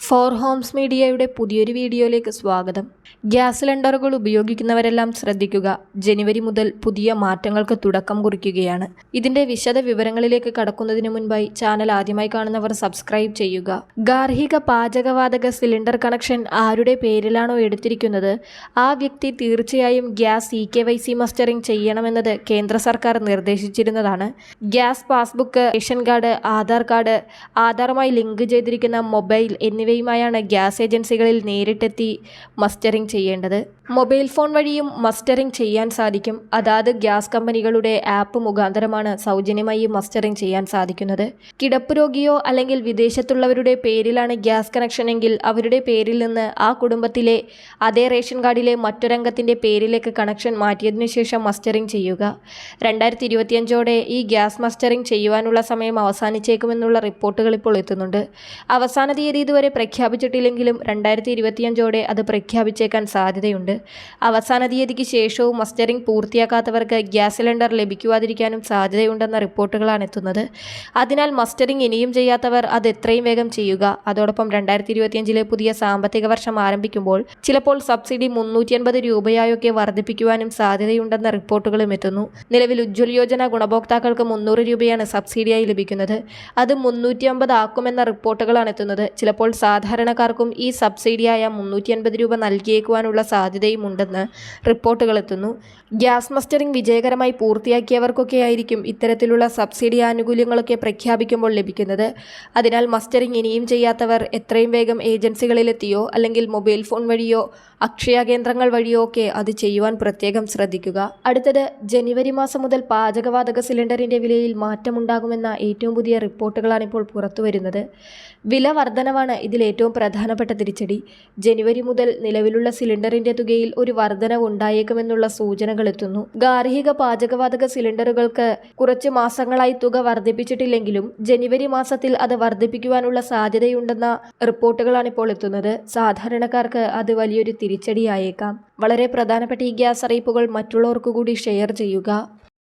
Four Holmes മീഡിയയുടെ പുതിയൊരു വീഡിയോയിലേക്ക് സ്വാഗതം. ഗ്യാസ് സിലിണ്ടറുകൾ ഉപയോഗിക്കുന്നവരെല്ലാം ശ്രദ്ധിക്കുക. ജനുവരി മുതൽ പുതിയ മാറ്റങ്ങൾക്ക് തുടക്കം കുറിക്കുകയാണ്. ഇതിന്റെ വിശദ വിവരങ്ങളിലേക്ക് കടക്കുന്നതിന് മുൻപായി ചാനൽ ആദ്യമായി കാണുന്നവർ സബ്സ്ക്രൈബ് ചെയ്യുക. ഗാർഹിക പാചകവാതക സിലിണ്ടർ കണക്ഷൻ ആരുടെ പേരിലാണോ എടുത്തിരിക്കുന്നത്? ആ വ്യക്തി തീർച്ചയായും gas E K Y C mustering ചെയ്യണമെന്നത് കേന്ദ്ര സർക്കാർ നിർദ്ദേശിച്ചിരുന്നതാണ്. Gas passbook ration card Aadhaar card ആധാറുമായി ലിങ്ക് ചെയ്തിരിക്കുന്ന മൊബൈൽ എന്നിവയുമായാണ് ഗ്യാസ് ഏജൻസികളിൽ നേരിട്ടെത്തി മസ്റ്ററിംഗ് ചെയ്യേണ്ടത്. മൊബൈൽ ഫോൺ വഴിയും മസ്റ്ററിംഗ് ചെയ്യാൻ സാധിക്കും. അതാത് ഗ്യാസ് കമ്പനികളുടെ ആപ്പ് മുഖാന്തരമാണ് സൗജന്യമായി മസ്റ്ററിംഗ് ചെയ്യാൻ സാധിക്കുന്നത്. കിടപ്പ് രോഗിയോ അല്ലെങ്കിൽ വിദേശത്തുള്ളവരുടെ പേരിലാണ് ഗ്യാസ് കണക്ഷൻ എങ്കിൽ അവരുടെ പേരിൽ നിന്ന് ആ കുടുംബത്തിലെ അതേ റേഷൻ കാർഡിലെ മറ്റൊരംഗത്തിന്റെ പേരിലേക്ക് കണക്ഷൻ മാറ്റിയതിനു ശേഷം മസ്റ്ററിംഗ് ചെയ്യുക. രണ്ടായിരത്തി ഇരുപത്തിയഞ്ചോടെ ഈ ഗ്യാസ് മസ്റ്ററിംഗ് ചെയ്യുവാനുള്ള സമയം അവസാനിച്ചേക്കുമെന്നുള്ള റിപ്പോർട്ടുകൾ ഇപ്പോൾ എത്തുന്നുണ്ട്. അവസാന തീയതി ഇതുവരെ പ്രഖ്യാപിച്ചിട്ടില്ലെങ്കിലും രണ്ടായിരത്തി ഇരുപത്തിയഞ്ചോടെ അത് പ്രഖ്യാപിച്ചേക്കാൻ സാധ്യതയുണ്ട്. അവസാന തീയതിക്ക് ശേഷവും മസ്റ്ററിംഗ് പൂർത്തിയാക്കാത്തവർക്ക് ഗ്യാസ് സിലിണ്ടർ ലഭിക്കുവാതിരിക്കാനും സാധ്യതയുണ്ടെന്ന റിപ്പോർട്ടുകളാണ് എത്തുന്നത്. അതിനാൽ മസ്റ്ററിംഗ് ഇനിയും ചെയ്യാത്തവർ അത് എത്രയും വേഗം ചെയ്യുക. അതോടൊപ്പം രണ്ടായിരത്തി ഇരുപത്തിയഞ്ചിലെ പുതിയ സാമ്പത്തിക വർഷം ആരംഭിക്കുമ്പോൾ ചിലപ്പോൾ സബ്സിഡി മുന്നൂറ്റി അൻപത് രൂപയായൊക്കെ വർദ്ധിപ്പിക്കുവാനും സാധ്യതയുണ്ടെന്ന റിപ്പോർട്ടുകളും എത്തുന്നു. നിലവിൽ ഉജ്ജ്വൽ യോജന ഗുണഭോക്താക്കൾക്ക് മുന്നൂറ് രൂപയാണ് സബ്സിഡിയായി ലഭിക്കുന്നത്. അത് മുന്നൂറ്റി അമ്പത് ആക്കുമെന്ന റിപ്പോർട്ടുകളാണ് എത്തുന്നത്. ചിലപ്പോൾ സാധാരണക്കാർക്കും ഈ സബ്സിഡിയായ മുന്നൂറ്റി അൻപത് രൂപ നൽകിയേക്കുവാനുള്ള സാധ്യതയും ഉണ്ടെന്ന് റിപ്പോർട്ടുകൾ എത്തുന്നു ഗ്യാസ് മസ്റ്ററിംഗ് വിജയകരമായി പൂർത്തിയാക്കിയവർക്കൊക്കെ ആയിരിക്കും ഇത്തരത്തിലുള്ള സബ്സിഡി ആനുകൂല്യങ്ങളൊക്കെ പ്രഖ്യാപിക്കുമ്പോൾ ലഭിക്കുന്നത്. അതിനാൽ മസ്റ്ററിംഗ് ഇനിയും ചെയ്യാത്തവർ എത്രയും വേഗം ഏജൻസികളിലെത്തിയോ അല്ലെങ്കിൽ മൊബൈൽ ഫോൺ വഴിയോ അക്ഷയ കേന്ദ്രങ്ങൾ വഴിയോ ഒക്കെ അത് ചെയ്യുവാൻ പ്രത്യേകം ശ്രദ്ധിക്കുക. അടുത്തത് ജനുവരി മാസം മുതൽ പാചകവാതക സിലിണ്ടറിന്റെ വിലയിൽ മാറ്റമുണ്ടാകുമെന്ന ഏറ്റവും പുതിയ റിപ്പോർട്ടുകളാണ് ഇപ്പോൾ പുറത്തു വരുന്നത് വില വർധനവാണ് ഇതിൽ ഏറ്റവും പ്രധാനപ്പെട്ട തിരിച്ചടി. ജനുവരി മുതൽ നിലവിലുള്ള സിലിണ്ടറിന്റെ തുകയിൽ ഒരു വർധനവ് ഉണ്ടായേക്കുമെന്നുള്ള സൂചനകൾ എത്തുന്നു. ഗാർഹിക പാചകവാതക സിലിണ്ടറുകൾക്ക് കുറച്ച് മാസങ്ങളായി തുക വർദ്ധിപ്പിച്ചിട്ടില്ലെങ്കിലും ജനുവരി മാസത്തിൽ അത് വർദ്ധിപ്പിക്കുവാനുള്ള സാധ്യതയുണ്ടെന്ന റിപ്പോർട്ടുകളാണ് ഇപ്പോൾ എത്തുന്നത്. സാധാരണക്കാർക്ക് അത് വലിയൊരു തിരിച്ചടിയായേക്കാം. വളരെ പ്രധാനപ്പെട്ട ഈ ഗ്യാസ് അറിയിപ്പുകൾ മറ്റുള്ളവർക്ക് കൂടി ഷെയർ ചെയ്യുക.